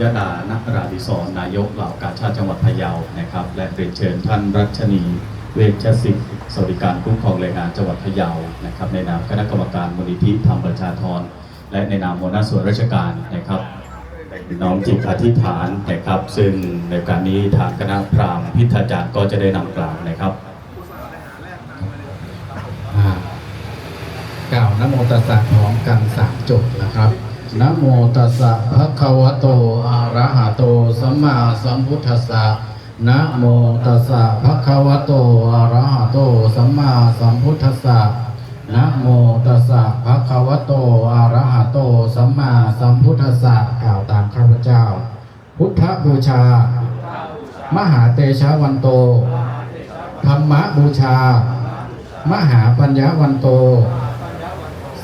ยดานักราธิศรนายกเหล่ากาชาติจังหวัดพะเยานะครับ และเรียนเชิญท่านรัชนี เวชศิษย์สวัสดิการคุ้มครองแรงงานจังหวัดพะเยานะครับ ในนามคณะกรรมการมูลนิธิธรรมประชาธรและในนามหัวหน้าส่วนราชการนะครับน้อมจิตอธิษฐานนะครับ ซึ่งในกาสนี้ทางคณะพราหมณ์พิธาจารย์ก็จะได้นำกล่าวนะครับกล่าวนโมตัสสะพร้อมกันสามจบนะครับ นะโมตัสสะภะคะวะโตอะระหะโตสัมมาสัมพุทธัสสะนะโมตัสสะภะคะวะโตอะระหะโตสัมมาสัมพุทธัสสะนะโมตัสสะภะคะวะโตอะระหะโตสัมมาสัมพุทธัสสะกล่าวตามข้าพเจ้า พุทธบูชา มหาเตชะวันโต ธรรมบูชา มหาปัญญาวันโต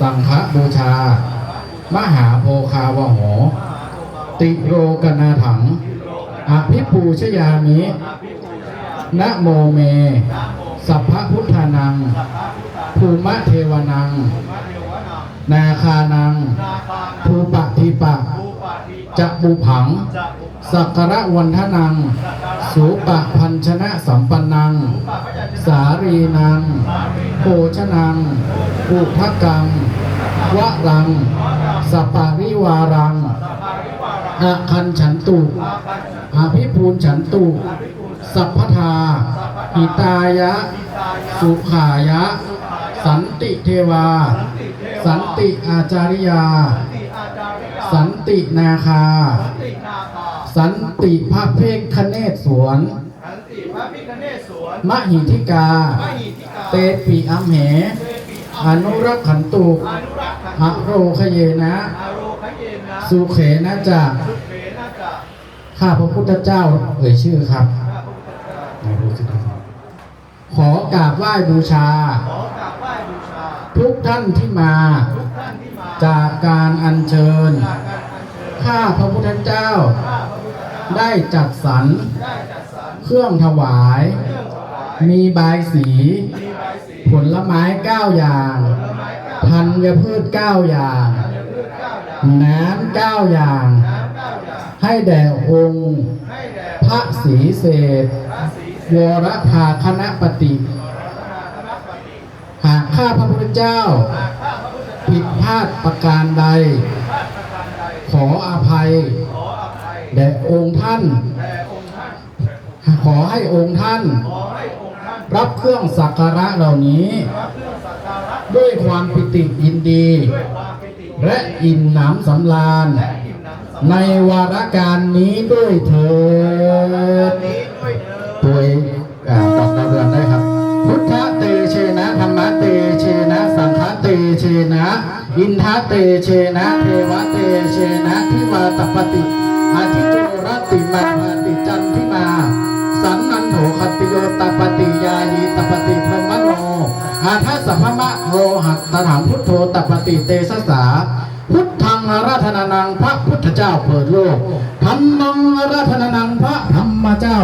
สังฆบูชา มหาโพคาวโหติโรกนาถัง อภิปูชยามินะโมเม สัพพพุทธานัง ภูมะเทวนัง นาคานัง ภูปะทิปะจะบุผัง สักระวันทนัง สูปะพันชนะสัมปันนัง สารีนังโภชนังอุทกัง วะรัง สปาริวารังอาคันฉันตุอาภิภูนฉันตุ สัพพทาหิตายะ สุขายะ สันติเทวา สันติอาจาริยา สันตินาคา สันติพระเพกคเนศสวนขันติพระพิฆเนศสวนมหิทิกามหิติกา เตปีอัมเห อนุรักขันตุอนุรักษ์ขันอโรคเยนะอาโรคเยนะสุเขนะจะสุเขนะจะข้าพระพุทธเจ้าเอ่ยชื่อครับข้าพระพุทธเจ้าขอกราบไหว้บูชาขอกราบไหว้บูชา ทุกท่านที่มาทุกท่านที่มาจากการอัญเชิญจากการอัญเชิญ ข้าพระพุทธเจ้าข้าพระพุทธเจ้าได้จัดสรรได้จัดสรรเครื่องถวายเครื่องถวายมีบายสีมีใบสี ผลไม้เก้าอย่าง ธัญพืชเก้าอย่าง น้ำเก้าอย่าง ให้แด่องค์พระศรีเศษพระศรีวรภาคณะปฏิ หากข้าพระพุทธเจ้า ผิดพลาดประการใด ขออภัย แด่องค์ท่าน ขอให้องค์ท่าน รับเครื่องสักการะเหล่านี้ ด้วยความปิติยินดี และอิ่มหนำสำราญและอิ่มหนในวาระการนี้ด้วยเถิดนี้ด้วยเถิดตัวเองตอบดาวเรืองได้ครับ พุทธเตเชนะธรรมเตเชนะ สังฆเตเชนะ อินทเตเชนะ เทวเตเชนะ ทิวาตปฏิ อาทัสสะพมะโรหัตตถังพุทโธตปฏิเตสสา พุทธังอาราธนานังพระพุทธเจ้าเปิดโลกธรรมังอาราธนานังพระธรรมเจ้า